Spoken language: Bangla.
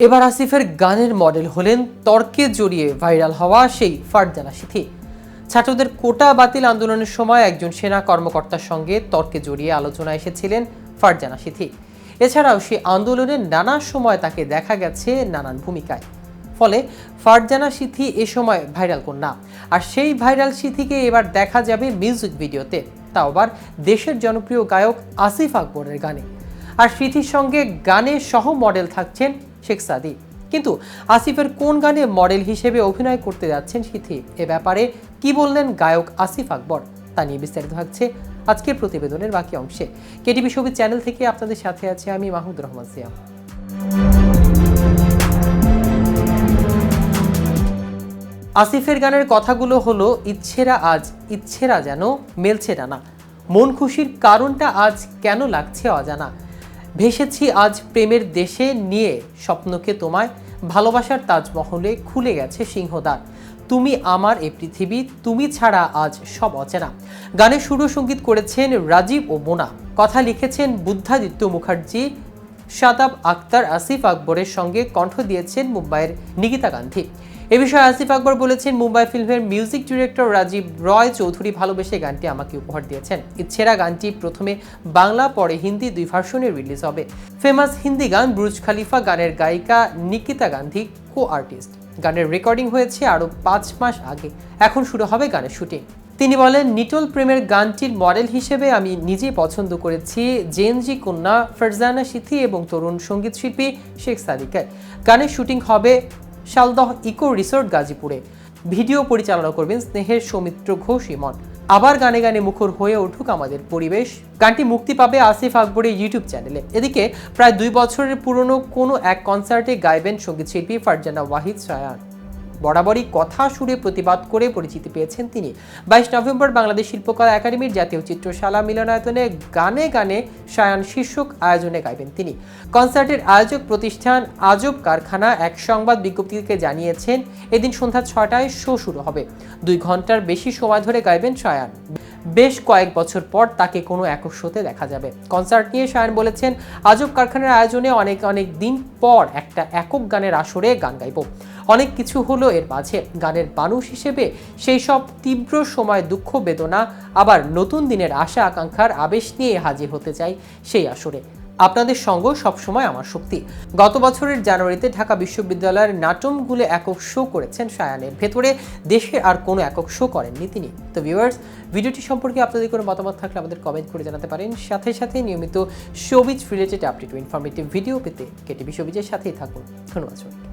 এবার আসিফের গানের মডেল হলেন তর্কে জড়িয়ে ভাইরাল হওয়া সেই ফারজানা সিথি। ছাত্রদের কোটা বাতিল আন্দোলনের সময় একজন সেনা কর্মকর্তার সঙ্গে তর্কে জড়িয়ে আলোচনা এসেছিলেন ফারজানা সিথি। এছাড়াও সেই আন্দোলনের নানা সময় তাকে দেখা গেছে নানান ভূমিকায়। ফলে ফারজানা সিথি এ সময় ভাইরাল কন্যা। আর সেই ভাইরাল সিথিকে এবার দেখা যাবে মিউজিক ভিডিওতে। তাও আবার দেশের জনপ্রিয় গায়ক আসিফ আকবরের গানে। আর স্মৃতির সঙ্গে গানে সহ মডেল থাকছেন শেখ সাদি কিন্তু আসিফের কোন গানে মডেল হিসেবে অভিনয় করতে যাচ্ছেন সিথি? এ ব্যাপারে কি বললেন গায়ক আসিফ আকবর? তা নিয়ে বিস্তারিত থাকছে আজকের প্রতিবেদনের বাকি অংশে। কেটিভি ছবি চ্যানেল থেকে আপনাদের সাথে আছে আমি মাহমুদ রহমান সিয়াম। আসিফের গানের কথাগুলো হলো, ইচ্ছেরা আজ, ইচ্ছেরা যেন মেলছে না মন খুশির কারণটা আজ কেন লাগছে অজানা? ভেসেছি আজ প্রেমের দেশে নিয়ে। স্বপ্নকে তোমায় ভালোবাসার তাজমহলে খুলে গেছে সিংহদ্বার তুমি আমার এ পৃথিবী, তুমি ছাড়া আজ সব অচেনা। গানে সুর সংগীত করেছেন রাজীব ও মোনা। কথা লিখেছেন বুদ্ধাদিত্য মুখার্জি। শাদাব আক্তার আসিফ আকবরের সঙ্গে কণ্ঠ দিয়েছেন মুম্বাইয়ের নিকিতা গান্ধী। এ বিষয়ে আসিফ আকবর বলেছেন, মুম্বাই ফিল্মের মিউজিক ডিরেক্টর রাজীব রয় চৌধুরী ভালোবেসে গানটি আমাকে উপহার দিয়েছেন। ইচ্ছেরা গানটি প্রথমে বাংলা, পরে হিন্দি, দুই ভার্সনে রিলিজ হবে। ফেমাস হিন্দি গান ব্রুজ খালিফা, গানের গায়িকা নিকিতা গান্ধী কো আর্টিস্ট গানের রেকর্ডিং হয়েছে আরও পাঁচ মাস আগে। এখন শুরু হবে গানের শুটিং তিনি বলেন, নিটল প্রেমের গানটির মডেল হিসেবে আমি নিজে পছন্দ করেছি জেনজি কন্যা, ফারজানা সিথি এবং তরুণ সংগীত শিল্পী শেখ সাদিকার। গানের শুটিং হবে শালদহ ইকো রিসোর্ট গাজীপুরে। ভিডিও পরিচালনা করবেন স্নেহের সৌমিত্র ঘোষ, ইমন। আবার গানে গানে মুখর হয়ে উঠুক আমাদের পরিবেশ। গানটি মুক্তি পাবে আসিফ আকবরের ইউটিউব চ্যানেলে। এদিকে প্রায় দুই বছরের পুরনো কোনো এক কনসার্টে গাইবেন সঙ্গীতশিল্পী ফারজানা ওয়াহিদ সায়ান। বরাবরই কথা সুরে প্রতিবাদ করে পরিচিতি পেয়েছেন তিনি। বাইশ নভেম্বর বাংলাদেশ শিল্পকলা একাডেমির জাতীয় চিত্রশালা মিলনায়তনে গানে গানে সায়ান শীর্ষক আয়োজনে গাইবেন তিনি। কনসার্টের আয়োজক প্রতিষ্ঠান আজব কারখানা এক সংবাদ বিজ্ঞপ্তিকে জানিয়েছেন, এদিন সন্ধ্যা ছটায় শো শুরু হবে। দুই ঘণ্টার বেশি সময় ধরে গাইবেন সায়ান। বেশ কয়েক বছর পর তাকে কোনো একক শোতে দেখা যাবে। কনসার্ট নিয়ে সায়ন বলেছেন, আজব কারখানার আয়োজনে অনেক অনেক দিন পর একটা একক গানের আসরে গান গাইব। অনেক কিছু হলো এর মাঝে। গানের মানুষ হিসেবে সেই সব তীব্র সময় দুঃখ, বেদনা, আবার নতুন দিনের আশা, আকাঙ্ক্ষার আবেশ নিয়ে হাজির হতে চাই সেই আসরে। আপনাদের সঙ্গ সবসময় আমার শক্তি। গত বছরের জানুয়ারিতে ঢাকা বিশ্ববিদ্যালয়ের নাটমগুলো একক শো করেছেন সায়ানের ভেতরে। দেশের আর কোনো একক শো করেননি তিনি। তো ভিউয়ার্স ভিডিওটি সম্পর্কে আপনাদের কোনো মতামত থাকলে আমাদের কমেন্ট করে জানাতে পারেন। সাথে সাথে নিয়মিত showbiz related update informative video পেতে কেটিভি শোবিজের সাথেই থাকুন। ধন্যবাদ।